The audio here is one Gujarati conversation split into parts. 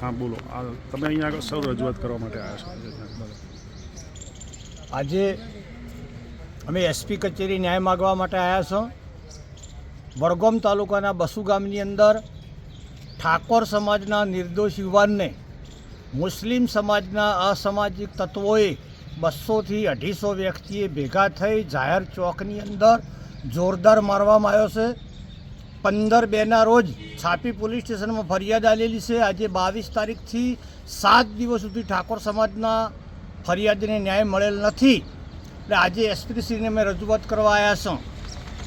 હા, બોલો. તમે અહીંયા સૌ રજૂઆત કરવા માટે આવ્યા છો. આજે અમે એસપી કચેરી ન્યાય માગવા માટે આવ્યા છો. વડગામ તાલુકાના બસુ ગામની અંદર ઠાકોર સમાજના નિર્દોષ યુવાનને મુસ્લિમ સમાજના અસામાજિક તત્વોએ બસોથી અઢીસો વ્યક્તિએ ભેગા થઈ જાહેર ચોકની અંદર જોરદાર મારવામાં આવ્યો છે. પંદર બેના રોજ છાપી પોલીસ સ્ટેશનમાં ફરિયાદ આવેલી છે. આજે બાવીસ તારીખથી સાત દિવસ સુધી ઠાકોર સમાજના ફરિયાદને ન્યાય મળેલ નથી. એટલે આજે એસપીસીને અમે રજૂઆત કરવા આવ્યા છું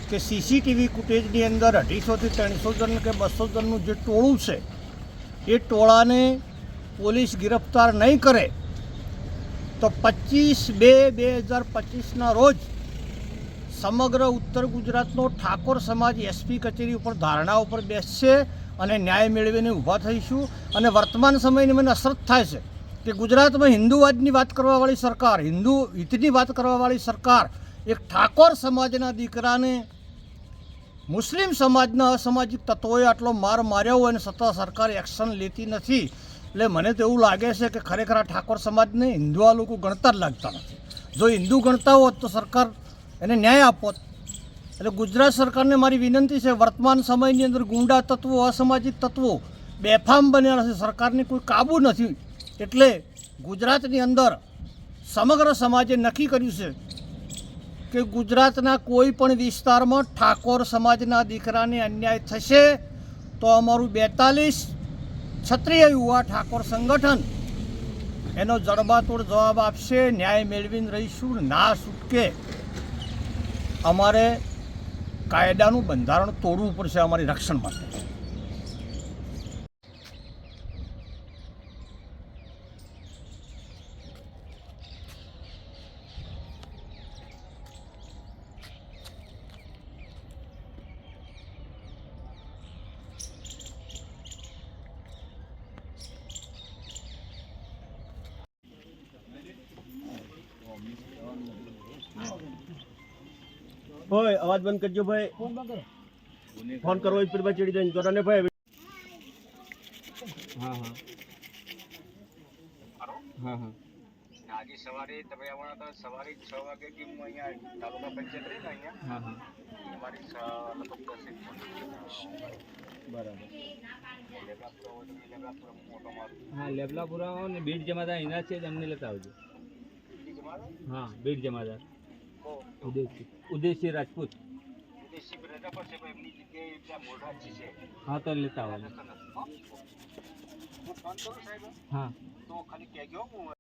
કે સીસીટીવી ફૂટેજની અંદર અઢીસોથી ત્રણસો જણ કે બસો જણનું જે ટોળું છે, એ ટોળાને પોલીસ ગિરફ્તાર નહીં કરે. તો પચીસ બે બે હજાર પચીસના રોજ સમગ્ર ઉત્તર ગુજરાતનો ઠાકોર સમાજ એસપી કચેરી ઉપર ધારણા ઉપર બેસશે અને ન્યાય મેળવીને ઊભા થઈશું. અને વર્તમાન સમયની મને અસર થાય છે કે ગુજરાતમાં હિન્દુવાદની વાત કરવાવાળી સરકાર, હિન્દુ હિતની વાત કરવાવાળી સરકાર એક ઠાકોર સમાજના દીકરાને મુસ્લિમ સમાજના અસામાજિક તત્વોએ આટલો માર માર્યો હોય અને છતાં સરકાર એક્શન લેતી નથી. એટલે મને તો એવું લાગે છે કે ખરેખર આ ઠાકોર સમાજને હિન્દુ આ લોકો ગણતા જ લાગતા નથી. જો હિન્દુ ગણતા હોત તો સરકાર એને ન્યાય આપો એટલે ગુજરાત સરકારને મારી વિનંતી છે, વર્તમાન સમયની અંદર ગુંડા તત્વો, અસામાજિક તત્વો બેફામ બન્યા છે. સરકારની કોઈ કાબુ નથી. એટલે ગુજરાતની અંદર સમગ્ર સમાજે નક્કી કર્યું છે કે ગુજરાતના કોઈ પણ વિસ્તારમાં ઠાકોર સમાજના દીકરાને અન્યાય થશે તો અમારું બેતાલીસ ક્ષત્રિય યુવા ઠાકોર સંગઠન એનો જડબાતોડ જવાબ આપશે. ન્યાય મેળવીને રહીશું, ના છૂટકે. અમારે કાયદાનું બંધારણ તોડવું પડશે અમારી રક્ષણ માટે. હોય અવાજ બંધ કરજો ભાઈ. ફોન કરો. સ્પીડ પર ચડી જાય. જોરાને ભાઈ. હા હા. હા હા. આજે સવારે તમે આવવાના હતા સવારે છ વાગે કે હું અહીંયા તાલુકા પંચાયત રહી અહીંયા હા હા. અમારી બરાબર. હા લેબલાપુરા અને બીડ જમાદાર એના છે જ અમને લેતા આવજો. હા બીડ જમાદાર. ઉદયસિંહ. ઉદયસિંહ રાજપૂત. હા તો લેતા આવજો હું સાહેબ. હા. તો ખાલી કહેજો હું